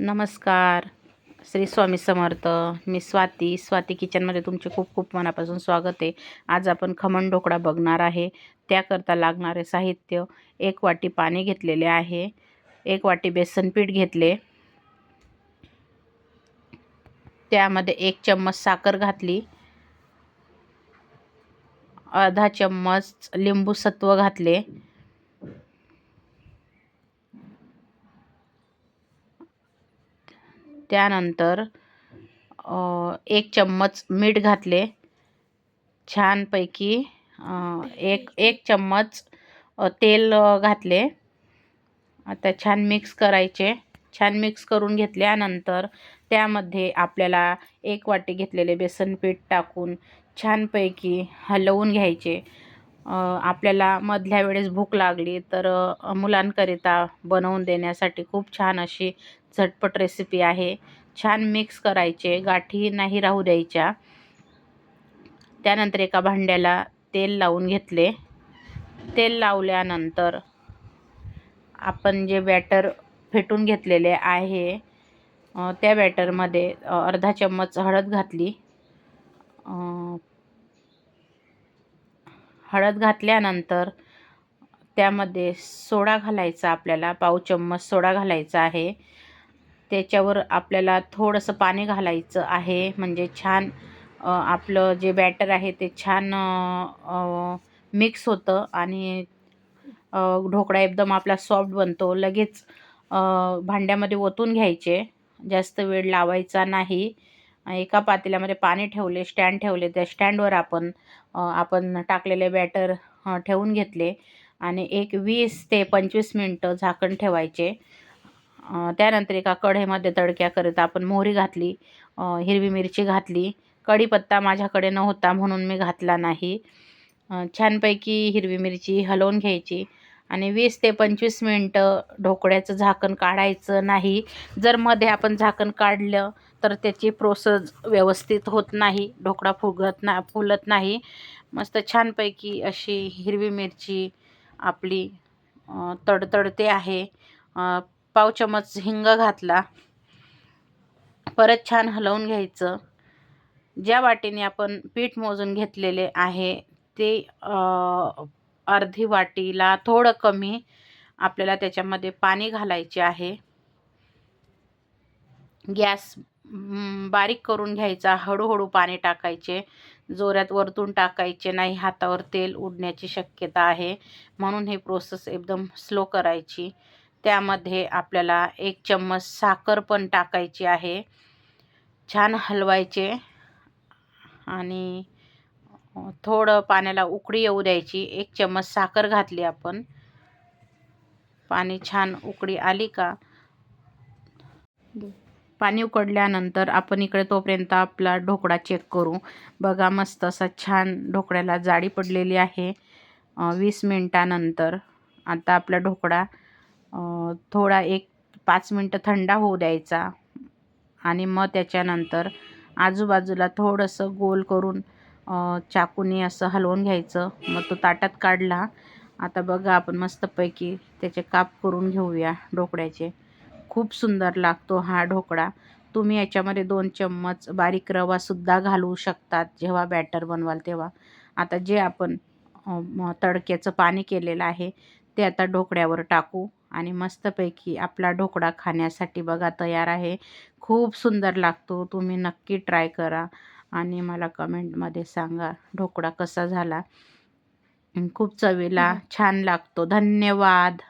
नमस्कार. श्री स्वामी समर्थ. मी स्वाती. स्वाती किचनमध्ये तुमचे खूप खूप मनापासून स्वागत आहे. आज आपण खमण ढोकळा बघणार आहे. त्याकरता लागणारे साहित्य एक वाटी पाणी घेतलेले आहे. एक वाटी बेसन पीठ घेतले. त्यामध्ये एक चम्मच साखर घातली. अर्धा चम्मच लिंबू सत्व घातले. त्यानंतर एक चम्मच मीठ घातले. छानपैकी एक एक चम्मच तेल घातले. आता छान मिक्स करायचे. छान मिक्स करून घेतल्यानंतर त्यामध्ये आपल्याला एक वाटी घेतलेले बेसन पीठ टाकून छानपैकी हलवून घ्यायचे. आपल्याला मधल्या वेळेस भूक लागली तर मुलांकरिता बनवून देण्यासाठी खूप छान अशी झटपट रेसिपी आहे. छान मिक्स करायचे गाठी नाही राहू द्यायच्या. त्यानंतर एका भांड्याला तेल लावून घेतले. तेल लावल्यानंतर आपण जे बॅटर फेटून घेतलेले आहे त्या बॅटरमध्ये अर्धा चम्मच हळद घातली. हळद घातल्यानंतर त्यामध्ये सोडा घालायचा आपल्याला पाव चम्मच सोडा घालायचा आहे. त्याच्यावर आपल्याला थोडंसं पाणी घालायचं आहे म्हणजे छान आपलं जे बॅटर आहे ते छान मिक्स होतं आणि ढोकळा एकदम आपला सॉफ्ट बनतो. लगेच भांड्यामध्ये ओतून घ्यायचे. जास्त वेळ लावायचा नाही. एका पातेल्यामध्ये पाणी ठेवले स्टँड ठेवले. त्या स्टँडवर आपण आपण टाकलेले बॅटर ठेवून घेतले आणि एक वीस ते पंचवीस मिनटं झाकण ठेवायचे. त्यानंतर एका कढईमध्ये तडक्याकरिता आपण मोहरी घातली हिरवी मिरची घातली. कढीपत्ता माझ्याकडे नव्हता म्हणून मी घातला नाही. छानपैकी हिरवी मिरची हलवून घ्यायची. आणि वीस ते पंचवीस मिनटं ढोकळ्याचं झाकण काढायचं नाही. जर मध्ये आपण झाकण काढलं तर त्याची प्रोसेस व्यवस्थित होत नाही. ढोकळा फुगत ना फुलत नाही. मस्त छानपैकी अशी हिरवी मिरची आपली तडतडते आहे. पाव चमच हिंग घातला. परत छान हलवून घ्यायचं. ज्या वाटेने आपण पीठ मोजून घेतलेले आहे ते अर्धी वाटीला थोडं कमी आपल्याला त्याच्यामध्ये पाणी घालायचे आहे. गॅस बारीक करून घ्यायचा हळूहळू पाणी टाकायचे. जोऱ्यात वरतून टाकायचे नाही हातावर तेल उडण्याची शक्यता आहे. म्हणून ही प्रोसेस एकदम स्लो करायची. त्यामध्ये आपल्याला एक चम्मच साखर पण टाकायची आहे. छान हलवायचे. आणि थोडं पाण्याला उकळी येऊ द्यायची. एक चम्मच साखर घातली आपण. पाणी छान उकळी आली का? पाणी उकडल्यानंतर आपण इकडे तोपर्यंत आपला ढोकळा चेक करू. बघा मस्त असा छान ढोकळ्याला जाळी पडलेली आहे. वीस मिनटानंतर आता आपला ढोकळा थोडा एक पाच मिनटं थंडा होऊ द्यायचा. आणि मग त्याच्यानंतर आजूबाजूला थोडंसं गोल करून चाकूने असं हलवून घ्यायचं. मग तो ताटात काढला. आता बघा आपण मस्तपैकी त्याचे काप करून घेऊया ढोकळ्याचे. खूप सुंदर लागतो हा ढोकळा. तुम्ही याच्यामध्ये दोन चम्मच बारीक रवासुद्धा घालवू शकतात जेव्हा बॅटर बनवाल तेव्हा. आता जे आपण तडक्याचं पाणी केलेलं आहे ते आता ढोकळ्यावर टाकू आणि मस्तपैकी आपला ढोकळा खाण्यासाठी बघा तयार आहे. खूप सुंदर लागतो तुम्ही नक्की ट्राय करा. आणि मला कमेंटमध्ये सांगा ढोकळा कसा झाला? खूप चवीला छान लागतो. धन्यवाद.